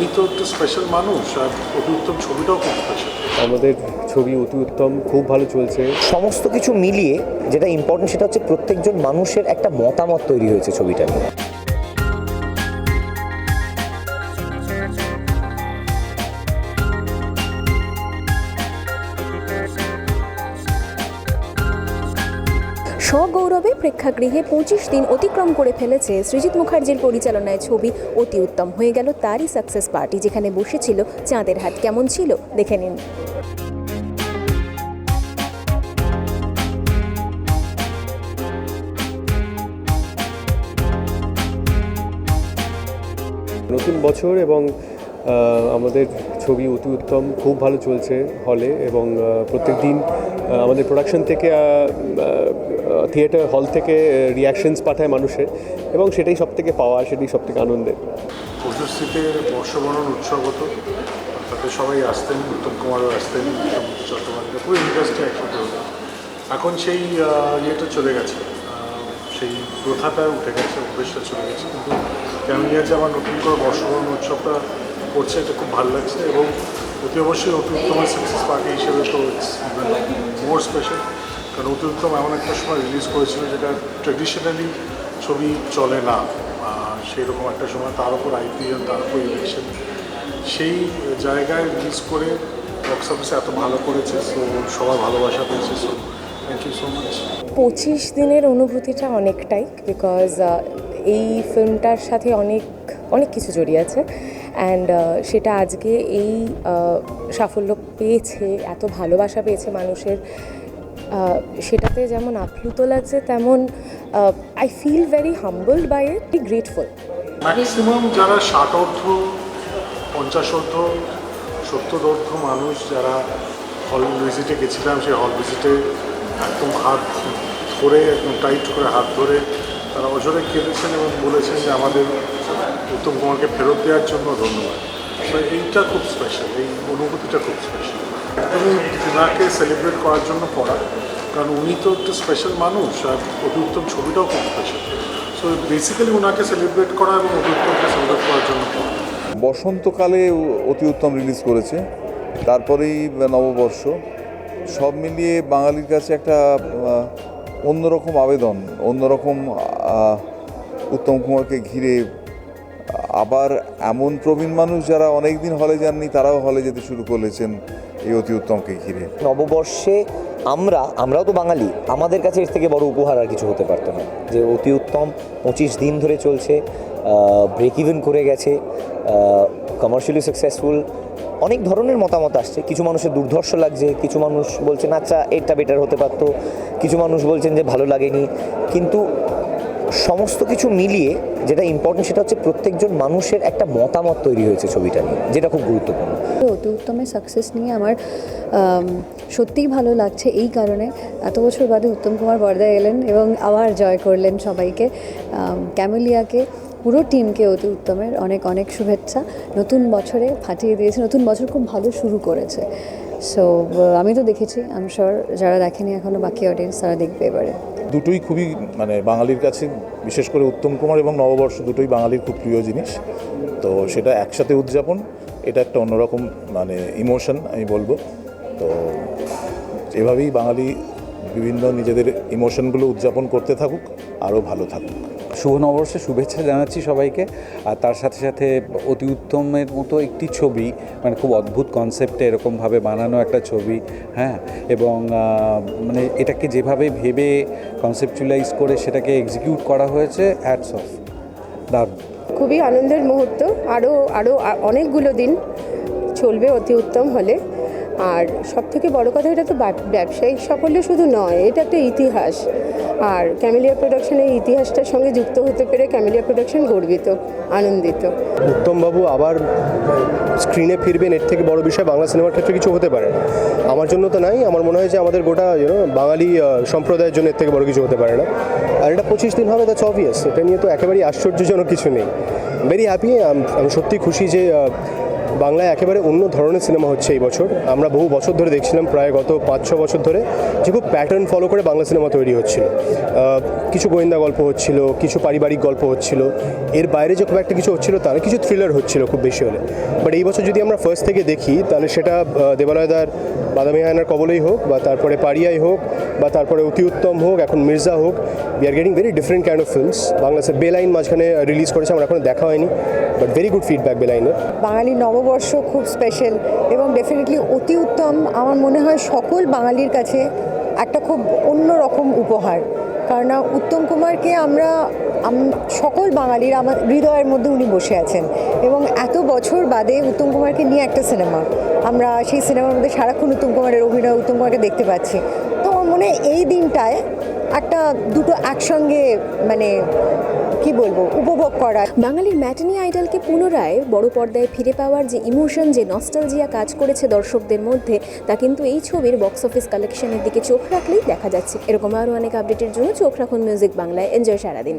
উনি তো একটু স্পেশাল মানুষ আর অতি উত্তম ছবিটাও খুব স্পেশাল আমাদের ছবি অতি উত্তম খুব ভালো চলছে। সমস্ত কিছু মিলিয়ে যেটা ইম্পর্টেন্ট সেটা হচ্ছে প্রত্যেকজন মানুষের একটা মতামত তৈরি হয়েছে ছবিটা নিয়ে সগৌরবে প্রেক্ষাগৃহে পঁচিশ দিন অতিক্রম করে ফেলেছে সৃজিত মুখার্জির পরিচালনায় ছবি অতি উত্তম। হয়ে গেল তারই সাকসেস পার্টি যেখানে বসেছিল চাঁদের হাট। কেমন ছিল? দেখে নিন। নতুন বছর এবং আমাদের ছবি অতি উত্তম, খুব ভালো চলছে হলে এবং প্রত্যেক দিন আমাদের প্রোডাকশন থেকে থিয়েটার হল থেকে রিয়াকশনস পাঠায় মানুষের এবং সেটাই সব থেকে পাওয়া, সেটাই সব থেকে আনন্দের। ওজস্বীতে বর্ষবরণ উৎসব হতো, তাতে সবাই আসতেন, উত্তম কুমারও আসতেন চট্টোপাধ্যায়, পুরো ইন্ডাস্ট্রি একসাথে এখন সেই ইয়েটা চলে গেছে সেই প্রথাটা উঠে গেছে, অভ্যেসটা চলে গেছে, কিন্তু ক্যামিলিয়া যে আমার নতুন করে বর্ষবরণ উৎসবটা করছে, এটা খুব ভালো লাগছে এবং অতি অবশ্যই অতি উত্তমের সাকসেস পার্টি হিসেবে তো মোর স্পেশাল কারণ অতি উত্তম এমন একটা সময় রিলিজ করেছিল যেটা ট্রেডিশনালি ছবি চলে না। সেই রকম একটা সময় তার উপর আইপিএল তার উপর ইলেকশন সেই জায়গায় রিলিজ করে বক্স অফিসে এত ভালো করেছে সো সবার ভালোবাসা পেয়েছে so thank you so much পঁচিশ দিনের অনুভূতিটা অনেকটাই বিকজ এই ফিল্মটার সাথে অনেক অনেক কিছু জড়িয়ে আছে। অ্যান্ড সেটা আজকে এই সাফল্য পেয়েছে, এত ভালোবাসা পেয়েছে মানুষের। সেটাতে যেমন আপ্লুত লাগছে, তেমন I feel very humbled by it grateful maximum যারা ষাট অর্ধ, পঞ্চাশ অর্ধ, সত্তর অর্ধ মানুষ যারা হল ভিজিটে গেছিলাম, সেই হল ভিজিটে একদম হাত ধরে, একদম টাইট করে হাত ধরে তারা অজরে কেঁদেছেন এবং বলেছেন যে আমাদের উত্তম কুমারকে ফেরত দেওয়ার জন্য ধন্যবাদ। এইটা খুব স্পেশাল এই অনুভূতিটা খুব স্পেশাল একদমই ওনাকে সেলিব্রেট করার জন্য পড়া কারণ উনি তো একটু স্পেশাল মানুষ আর অতি উত্তম ছবিটাও খুব স্পেশাল সো বেসিক্যালি ওনাকে সেলিব্রেট করা এবং অতি উত্তমকে সেলিব্রেট করার জন্য পড়া বসন্তকালে অতি উত্তম রিলিজ করেছে, তারপরেই নববর্ষ, সব মিলিয়ে বাঙালির কাছে একটা অন্যরকম আবেদন, অন্যরকম উত্তম কুমারকে ঘিরে আবার এমন প্রবীণ মানুষ যারা অনেক দিন হলে যাননি, তারাও হলে যেতে শুরু করেছেন এই অতি উত্তমকে ঘিরে। নববর্ষে আমরা, আমরাও তো বাঙালি, আমাদের কাছে এর থেকে বড় উপহার আর কিছু হতে পারতো না। যে অতি উত্তম পঁচিশ দিন ধরে চলছে ব্রেক ইভেন করে গেছে কমার্শিয়ালি সাকসেসফুল অনেক ধরনের মতামত আসছে। কিছু মানুষের দুর্ধর্ষ লাগছে, কিছু মানুষ বলছেন আচ্ছা এটা বেটার হতে পারতো। কিছু মানুষ বলছেন যে, ভালো লাগেনি। কিন্তু সমস্ত কিছু মিলিয়ে যেটা ইম্পর্টেন্ট সেটা হচ্ছে প্রত্যেকজন মানুষের একটা মতামত তৈরি হয়েছে ছবিটা নিয়ে, যেটা খুব গুরুত্বপূর্ণ। অতি উত্তমের সাকসেস নিয়ে আমার সত্যিই ভালো লাগছে এই কারণে। এত বছর বাদে উত্তম কুমার বর্দা এলেন এবং আবার জয় করলেন সবাইকে। ক্যামেলিয়াকে, পুরো টিমকে অতি উত্তমের অনেক অনেক শুভেচ্ছা। নতুন বছরে ফাটিয়ে দিয়েছে, নতুন বছর খুব ভালো শুরু করেছে। সো আমি তো দেখেছি আমি শিওর যারা দেখেনি এখনও বাকি অডিয়েন্স তারা দেখবে এবারে। দুটোই খুবই মানে বাঙালির কাছে বিশেষ করে উত্তম কুমার এবং নববর্ষ দুটোই বাঙালির খুব প্রিয় জিনিস। তো সেটা একসাথে উদযাপন, এটা একটা অন্যরকম মানে ইমোশন আমি বলব। তো এভাবেই বাঙালি বিভিন্ন নিজেদের ইমোশনগুলো উদযাপন করতে থাকুক, আরও ভালো থাকুক। শুভ নববর্ষের শুভেচ্ছা জানাচ্ছি সবাইকে। আর তার সাথে সাথে অতি উত্তমের মতো একটি ছবি মানে খুব অদ্ভুত কনসেপ্টে এরকমভাবে বানানো একটা ছবি হ্যাঁ? এবং মানে এটাকে যেভাবে ভেবে কনসেপচুয়ালাইজ করে সেটাকে এক্সিকিউট করা হয়েছে হ্যাটস অফ দারুণ। খুবই আনন্দের মুহূর্ত। আরও আরও অনেকগুলো দিন চলবে অতি উত্তম হলে। আর সব থেকে বড় কথা, এটা তো ব্যব- ব্যবসায়িক সাফল্য শুধু নয়, এটা একটা ইতিহাস। আর ক্যামেলিয়া প্রোডাকশনের ইতিহাসটার সঙ্গে যুক্ত হতে পেরে ক্যামেলিয়া প্রোডাকশন গর্বিত, আনন্দিত। উত্তমবাবু, আবার স্ক্রিনে ফিরবেন, এর থেকে বড় বিষয় বাংলা সিনেমার ক্ষেত্রে কিছু হতে পারে। আমার জন্য তো নাই, আমার মনে হয় যে আমাদের গোটা ইউনো বাঙালি সম্প্রদায়ের জন্য এর থেকে বড় কিছু হতে পারে না। আর এটা পঁচিশ দিন হবে দ্যাটস অবভিয়াস এটা নিয়ে তো একেবারেই আশ্চর্যজনক কিছু নেই। ভেরি হ্যাপি আমি সত্যি খুশি যে বাংলায় একেবারে অন্য ধরনের সিনেমা হচ্ছে এই বছর। আমরা বহু বছর ধরে দেখছিলাম, প্রায় গত পাঁচ, ছ বছর ধরে যে খুব প্যাটার্ন ফলো করে বাংলা সিনেমা তৈরি হচ্ছিল। কিছু গোয়েন্দা গল্প হচ্ছিল, কিছু পারিবারিক গল্প হচ্ছিল। এর বাইরে যে খুব একটা কিছু হচ্ছিল তার কিছু থ্রিলার হচ্ছিল খুব বেশি হলে। বাট এই বছর যদি আমরা ফার্স্ট থেকে দেখি, তাহলে সেটা দেবালয়দার বাদামি হায়নার কবলেই হোক, বা তারপরে পারিয়াই হোক, বা তারপরে অতি উত্তম হোক, এখন মির্জা হোক we are getting very different kind of films বাংলাদেশের বেলাইন মাঝখানে রিলিজ করেছে, আমার এখনও দেখা হয়নি বাট ভেরি গুড ফিডব্যাক বেলাইনের বাঙালি নববর্ষ খুব স্পেশাল এবং ডেফিনেটলি অতি উত্তম। আমার মনে হয় সকল বাঙালির কাছে একটা খুব অন্যরকম উপহার। কারণ উত্তম কুমারকে আমরা সকল বাঙালির আমার হৃদয়ের মধ্যে উনি বসে আছেন। এবং এত বছর বাদে উত্তম কুমারকে নিয়ে একটা সিনেমা আমরা সেই সিনেমার মধ্যে সারাক্ষণ উত্তম কুমারের অভিনয়, উত্তম কুমারকে দেখতে পাচ্ছি। তো আমার মনে এই দিনটায় একটা দুটো একসঙ্গে মানে কি বলব, উপভোগ করা বাঙালির ম্যাটনি আইডলকে পুনরায় বড় পর্দায় ফিরে পাওয়ার যে ইমোশন, যে নস্টালজিয়া কাজ করেছে দর্শকদের মধ্যে, তা কিন্তু এই ছবির বক্স অফিস কালেকশনের দিকে চোখ রাখলেই দেখা যাচ্ছে। এরকম আরও অনেক আপডেটের জন্য চোখ রাখুন মিউজিক বাংলায়। এনজয় সারাদিন।